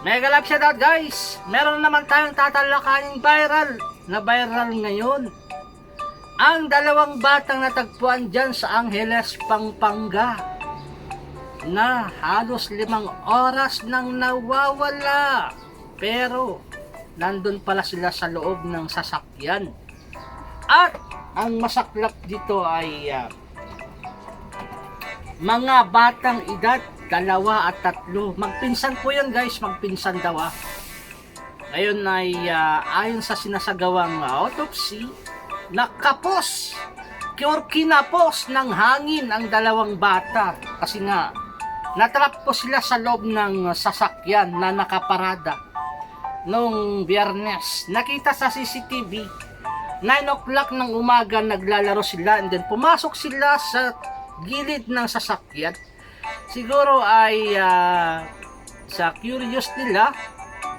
Mega love shoutout guys! Meron naman tayong tatalakayin viral na viral ngayon. Ang dalawang batang natagpuan dyan sa Angeles, Pampanga na halos limang oras nang nawawala. Pero nandun pala sila sa loob ng sasakyan. At ang masaklap dito ay ah, mga batang edad, dalawa at tatlo. Magpinsan po yan guys, magpinsan daw ah. Ngayon ay ah, ayon sa sinasagawang ah, autopsy, nakapos, or kinapos ng hangin ang dalawang bata. Kasi nga, natrap po sila sa loob ng sasakyan na nakaparada nung biyernes. Nakita sa CCTV, 9 o'clock ng umaga naglalaro sila and then pumasok sila sa gilid ng sasakyan. Siguro ay ah, sa curious nila,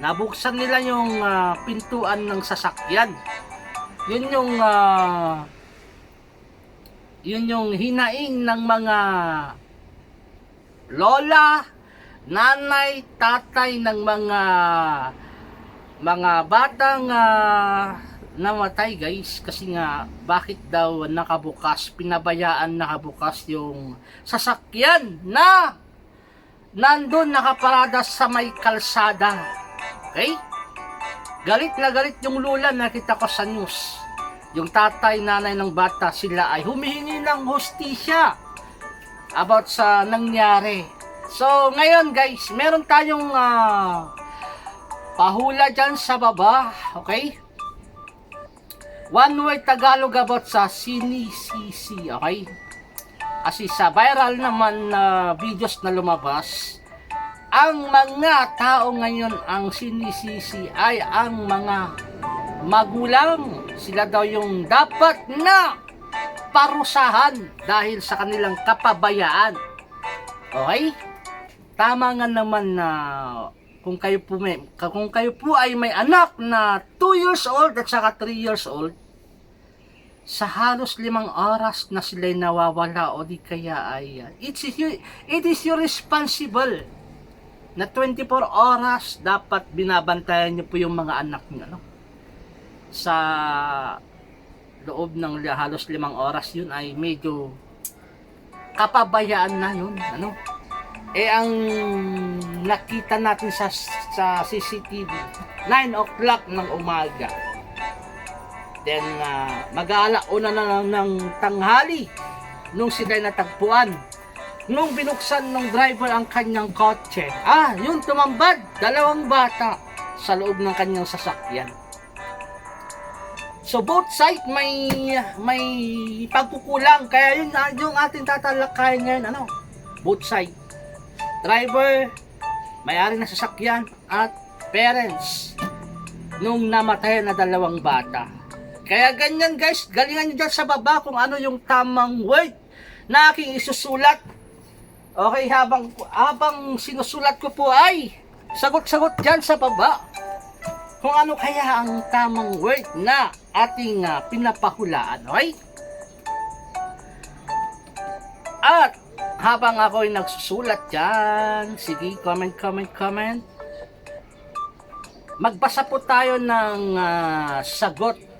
nabuksan nila yung ah, pintuan ng sasakyan. Yun yung ah, yun yung hinaing ng mga lola, nanay, tatay ng mga mga batang ah, namatay guys. Kasi nga bakit daw nakabukas? Pinabayaan nakabukas yung sasakyan na nandun nakaparada sa may kalsada. Okay? Galit na galit yung lula nakita ko sa news. Yung tatay nanay ng bata sila ay humihingi ng hostisya about sa nangyari. So ngayon guys meron tayong ah, pahula dyan sa baba. Okay One word Tagalog about sa sinisisi, okay? Kasi sa viral naman na videos na lumabas, ang mga tao ngayon ang sinisisi ay ang mga magulang. Sila daw yung dapat na parusahan dahil sa kanilang kapabayaan. Okay? Tama nga naman na kung kayo po may, kung kayo po ay may anak na 2 years old at saka 3 years old, sa halos limang oras na sila'y nawawala o di kaya ay uh, it's your, it is your responsible na 24 oras dapat binabantayan niyo po yung mga anak niyo no? sa loob ng halos limang oras yun ay medyo kapabayaan na yun ano eh ang nakita natin sa sa CCTV 9 o'clock ng umaga Then, uh, mag-aalauna na lang ng tanghali nung sila natagpuan. Nung binuksan ng driver ang kanyang kotse, ah, yun tumambad, dalawang bata sa loob ng kanyang sasakyan. So both side may may pagkukulang kaya yun yung ating tatalakayin ngayon ano both side driver may-ari ng sasakyan at parents nung namatay na dalawang bata kaya ganyan guys, galingan nyo dyan sa baba kung ano yung tamang word na aking isusulat. Okay, habang, habang sinusulat ko po ay sagot-sagot dyan sa baba. Kung ano kaya ang tamang word na ating ah, pinapahulaan, okay? At habang ako ay nagsusulat dyan, sige, comment, comment, comment. Magbasa po tayo ng ah, sagot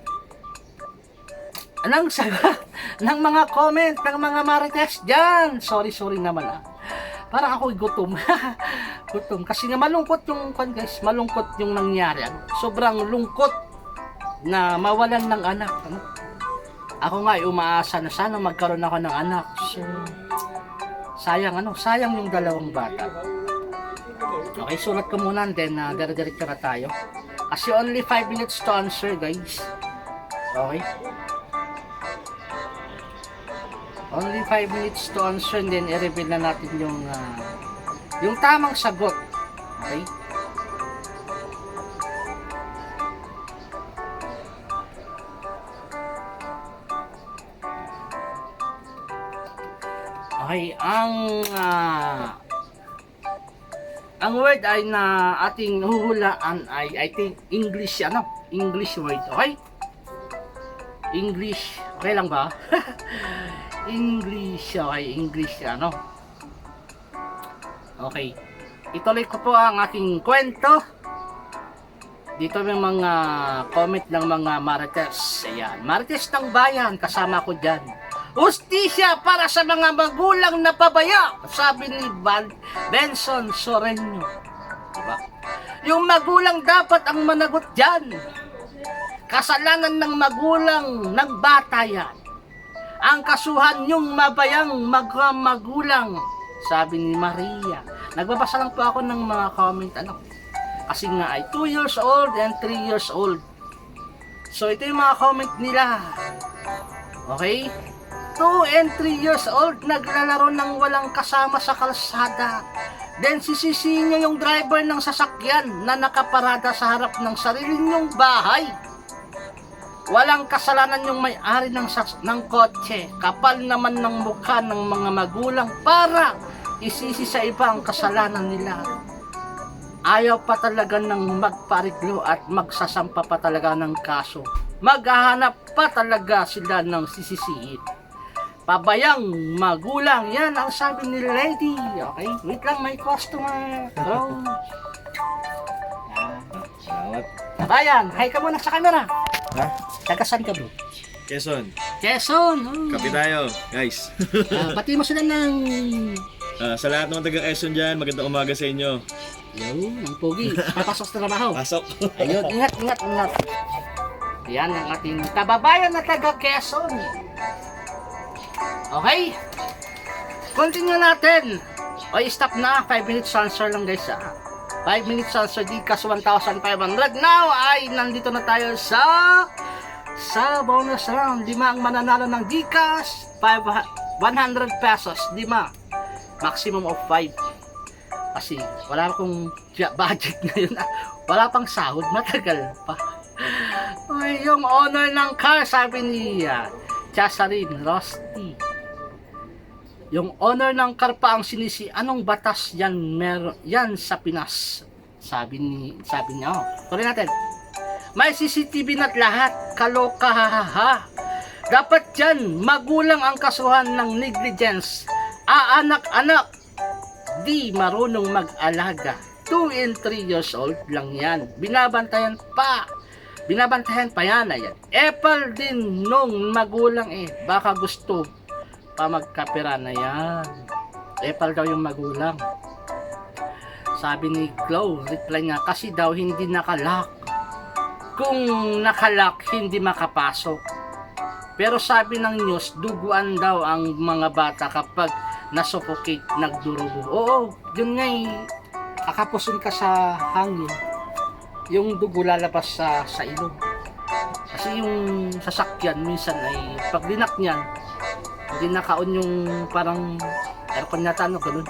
ng sagot ng mga comment ng mga marites dyan. Sorry, sorry naman ah. Parang ako gutom. gutom. Kasi nga malungkot yung guys. Malungkot yung nangyari. Sobrang lungkot na mawalan ng anak. Ano? Ako nga ay umaasa na sana magkaroon ako ng anak. So, sayang ano, sayang yung dalawang bata. Okay, sulat ko muna then uh, dire-diretso na tayo. Kasi only 5 minutes to answer guys. Okay? Only 5 minutes to answer and then i-reveal na natin yung ah, yung tamang sagot. Okay? Okay, ang ah, ang word ay na ating huhulaan ay I think English ano, English word, okay? English, okay lang ba? English, okay, English, ano? Okay. ituloy ko po ang aking kwento. Dito yung mga comment ng mga marites. Ayan, marites ng bayan, kasama ko dyan. Ustisya para sa mga magulang na pabaya, sabi ni Van Benson Soreño. Diba? Yung magulang dapat ang managot dyan. Kasalanan ng magulang ng bata yan. Ang kasuhan yung mabayang mga magulang, sabi ni Maria. Nagbabasa lang po ako ng mga comment, ano, kasi nga ay 2 years old and 3 years old. So ito yung mga comment nila. Okay? 2 and 3 years old naglalaro ng walang kasama sa kalsada. Then sisisihin nyo yung driver ng sasakyan na nakaparada sa harap ng sarili nyong bahay. Walang kasalanan yung may-ari ng, sas- ng kotse. Kapal naman ng mukha ng mga magulang para isisi sa iba ang kasalanan nila. Ayaw pa talaga ng magpariglo at magsasampa pa talaga ng kaso. Maghahanap pa talaga sila ng sisisiin. Pabayang magulang, yan ang sabi ni Lady. Okay, wait lang, may customer. Oh. Salamat. Ayan, hi ka muna sa camera. Ha? Taga saan ka bro? Quezon. Quezon. Oh. Kapi tayo, guys. Ah, bati mo sila ng... Ah, sa lahat ng taga Quezon dyan, magandang umaga sa inyo. Yun, ang pogi. Papasok sa trabaho. Pasok. Ayun, ingat, ingat, ingat. Yan ang ating kababayan na taga Quezon. Okay? Continue natin. O, stop na. 5 minutes answer lang guys ah. 5 minutes answer di kas 1,500. Now ay nandito na tayo sa sa bonus round. Lima ang mananalo ng Gcash. 5, 100 pesos. Lima. Maximum of 5. Kasi wala akong budget ngayon. Wala pang sahod. Matagal pa. Ay, yung owner ng car, sabi ni uh, Chasarin Rusty. Yung owner ng car pa ang sinisi, anong batas yan meron yan sa Pinas? Sabi ni sabi niya. Oh, tuloy natin. May CCTV na't lahat. Kaloka ha ha ha. Dapat yan, magulang ang kasuhan ng negligence. Aanak-anak, di marunong mag-alaga. 2 and 3 years old lang yan. Binabantayan pa. Binabantayan pa yan. Ayan. Apple din nung magulang eh. Baka gusto pa magkapira na yan. Apple daw yung magulang. Sabi ni Chloe, reply nga, kasi daw hindi nakalock. Kung nakalock, hindi makapasok. Pero sabi ng news, duguan daw ang mga bata kapag nasuffocate, nagdurugo. Oo, yun nga eh. Kakapusin ka sa hangin. Yung dugo lalabas sa, sa ilong. Kasi yung sasakyan, minsan ay pag dinak niyan, hindi nakaon yung parang aircon yata, no, ganun.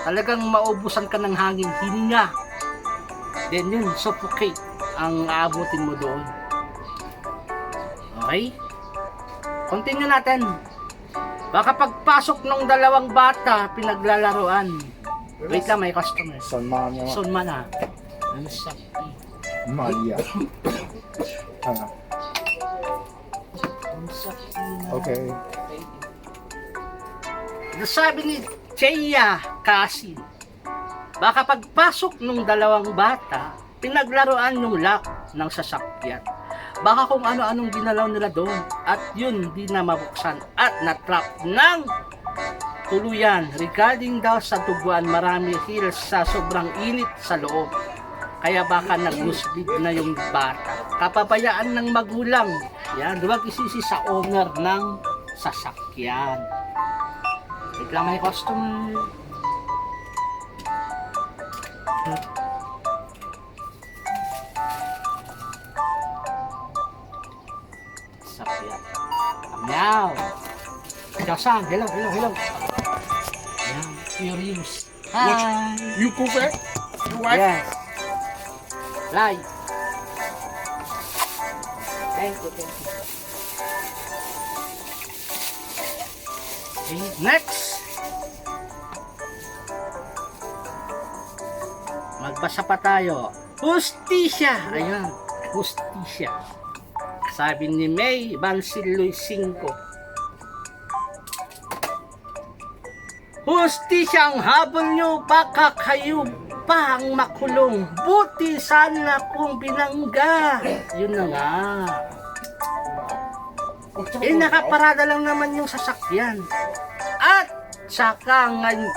Talagang maubusan ka ng hangin, hininga. Then yun, suffocate ang aabutin mo doon. Okay? Continue natin. Baka pagpasok ng dalawang bata, pinaglalaroan. Wait lang, may customer. Salmania Son man ha. Ang sakti. Maria. Na. okay. Sabi ni Cheya Kasin, baka pagpasok ng dalawang bata, pinaglaruan yung lock ng sasakyan. Baka kung ano-anong ginalaw nila doon at yun di na mabuksan at natrap ng tuluyan regarding daw sa tubuan marami hills sa sobrang init sa loob. Kaya baka nag-lose na yung bata. Kapabayaan ng magulang. Yan, huwag isisi sa owner ng sasakyan. Wait lang may customer. Sakyan. Meow. Kasan, hello, hello, hello. Yan, curious. Hi. You cook it? Your wife? Yes. Live. Thank you, thank you. Okay, next. Magbasa pa tayo. Justisya. Ayan. Justisya. Sabi ni May Bansiloy 5. Hustisya ang habol nyo, baka kayo pa ang makulong. Buti sana kung binangga. Yun na nga. Eh, nakaparada lang naman yung sasakyan. At saka nga-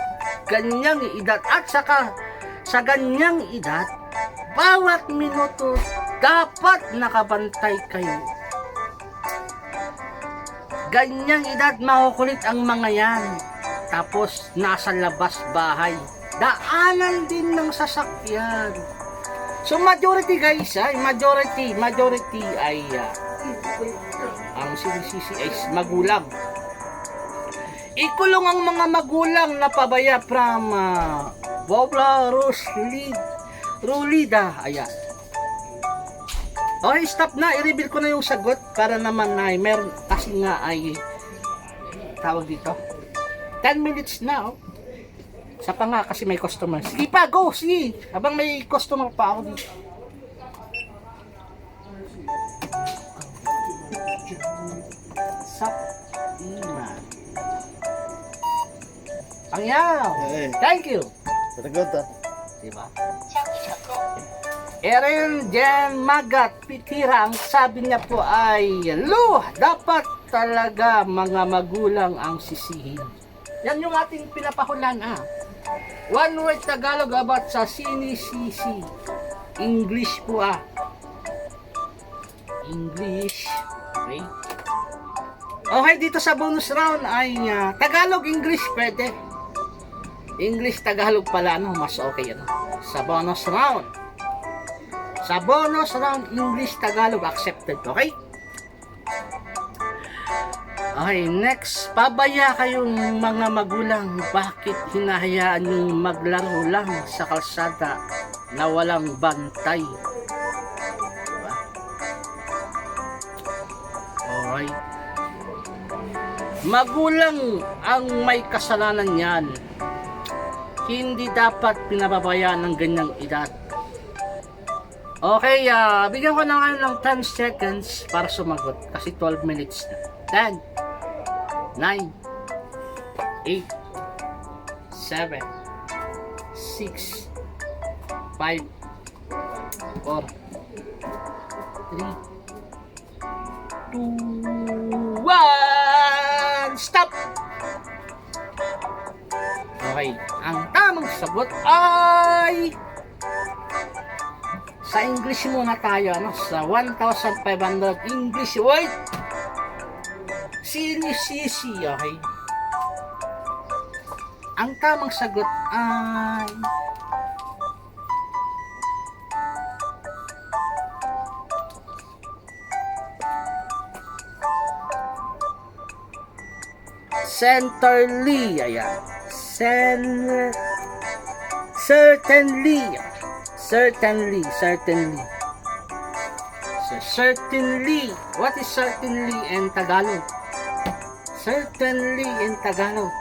ganyang edad, at saka sa ganyang edad, bawat minuto dapat nakabantay kayo. Ganyang edad, makukulit ang mga yan. Tapos, nasa labas bahay. Daanan din ng sasakyan. So, majority guys, ay, majority, majority ay ah, ang sinisisi ay magulang. Ikulong ang mga magulang na pabaya from uh, Bobla Roslid Rulida. Ayan. Okay, stop na. I-reveal ko na yung sagot para naman ay meron kasi nga ay tawag dito. 10 minutes na, oh. Sa pa nga kasi may customer. Sige pa, go, sige. Habang may customer pa ako dito. Sap Iman. Ang yaw. Eh, Thank you. tatagot ah. Diba? Erin Jen Magat Pitira, ang sabi niya po ay, Lu, dapat talaga mga magulang ang sisihin. Yan yung ating pinapahulan ah. One word Tagalog about sa sinisisi. English po ah. English. Okay. Okay, dito sa bonus round ay ah, Tagalog, English pwede. English, Tagalog pala, no? Mas okay, ano? Sa bonus round. Sa bonus round, English, Tagalog, accepted, okay? Okay, next. Pabaya kayong mga magulang. Bakit hinahayaan yung maglaro lang sa kalsada na walang bantay? Magulang ang may kasalanan yan hindi dapat pinababayaan ng ganyang edad. Okay, ah, bigyan ko na kayo ng 10 seconds para sumagot kasi 12 minutes na. 10, 9, 8, 7, 6, 5, 4, 3, 2, 1, stop! Okay, ang tamang sagot ay sa English muna tayo, ano? Sa 1,500 English word. Sinisisi, okay? Ang tamang sagot ay centerly, ayan. Cen certainly, certainly, certainly. So, certainly. What is certainly in Tagalog? Certainly in Tagalog.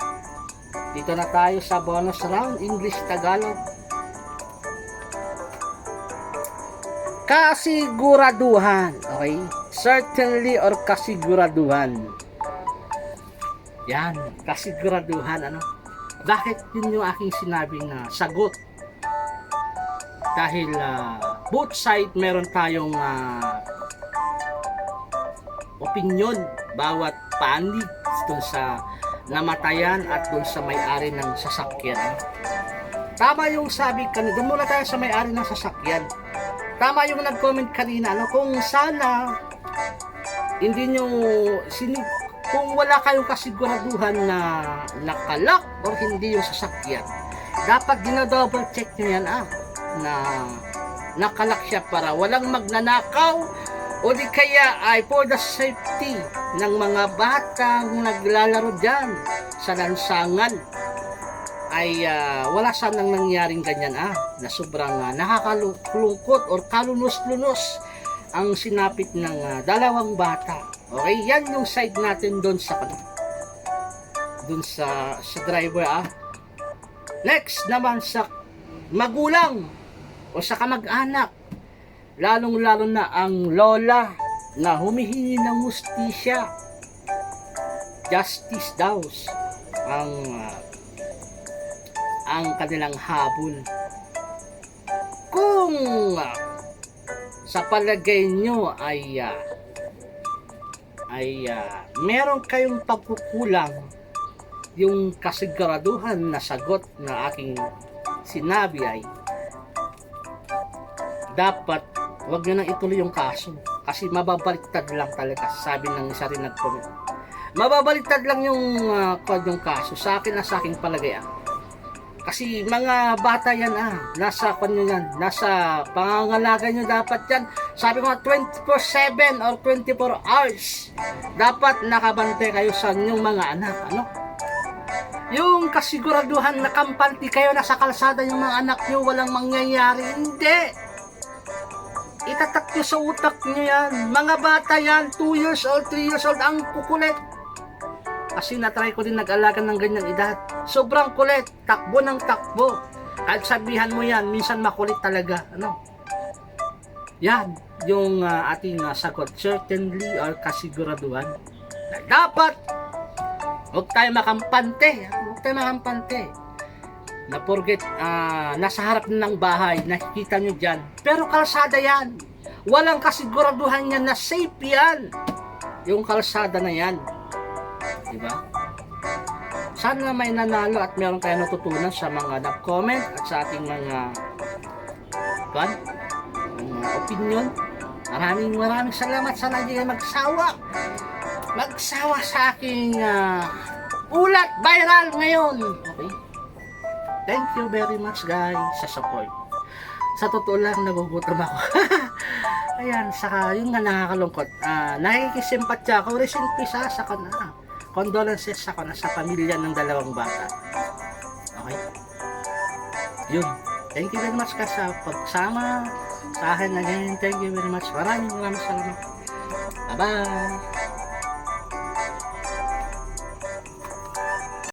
Dito na tayo sa bonus round, English Tagalog. Kasiguraduhan. Okay? Certainly or kasiguraduhan. Yan, kasiguraduhan ano. Bakit yun yung aking sinabing na sagot? Dahil ah, both side meron tayong ah, opinion bawat panig dun sa namatayan at dun sa may-ari ng sasakyan. Tama yung sabi kanina, doon muna tayo sa may-ari ng sasakyan. Tama yung nag-comment kanina, ano, kung sana hindi nyo sini kung wala kayong kasiguraduhan na nakalak or hindi yung sasakyan, dapat dinodouble check nyo yan ah, na nakalak siya para walang magnanakaw o di kaya ay for the safety ng mga batang naglalaro dyan sa lansangan ay ah, wala sanang nangyaring ganyan ah na sobrang uh, nakakalungkot or kalunos-lunos ang sinapit ng ah, dalawang bata. Okay, yan yung side natin doon sa doon sa sa driver ah. Next naman sa magulang o sa kamag-anak. Lalong-lalo na ang lola na humihingi ng mustisya. Justice daw ang ah, ang kanilang habol. Kung ah, sa palagay nyo ay ah, ay ah, meron kayong pagkukulang yung kasiguraduhan na sagot na aking sinabi ay dapat wag nyo nang ituloy yung kaso kasi mababaliktad lang talaga sabi ng isa rin nag-comment mababaliktad lang yung uh, yung kaso sa akin na sa aking palagay ah. kasi mga bata yan ah nasa kanyo yan nasa pangangalaga nyo dapat yan sabi ko nga 24-7 or 24 hours. Dapat nakabante kayo sa inyong mga anak ano? Yung kasiguraduhan na kampante kayo na sa kalsada yung mga anak nyo walang mangyayari hindi. Itatak nyo sa utak nyo yan. Mga bata yan 2 years old 3 years old ang kukulit. Kasi natry ko din nag-alaga ng ganyang edad. Sobrang kulit takbo ng takbo. Kahit sabihan mo yan minsan makulit talaga ano? Yan yung ah, ating ah, sagot certainly or kasiguraduhan na dapat huwag tayo makampante. Huwag tayo makampante. Na forget ah, nasa harap ng bahay nakikita nyo dyan. Pero kalsada yan. Walang kasiguraduhan yan na safe yan. Yung kalsada na yan. Di ba? Sana may nanalo at meron kayo natutunan sa mga nag-comment at sa ating mga kan mga opinion maraming maraming salamat sana hindi kayo magsawa. Magsawa sa aking ah, ulat viral ngayon. Okay? Thank you very much guys sa support. Sa totoo lang nagugutom ako. Ayan saka yun nga nakakalungkot. Ah nakikisimpatya ako. Recent peace ha sa kana condolences ako na sa pamilya ng dalawang bata. Okay? Yun. Thank you very much ka sa pagsama sa akin again thank you very much maraming maraming salamat. Bye bye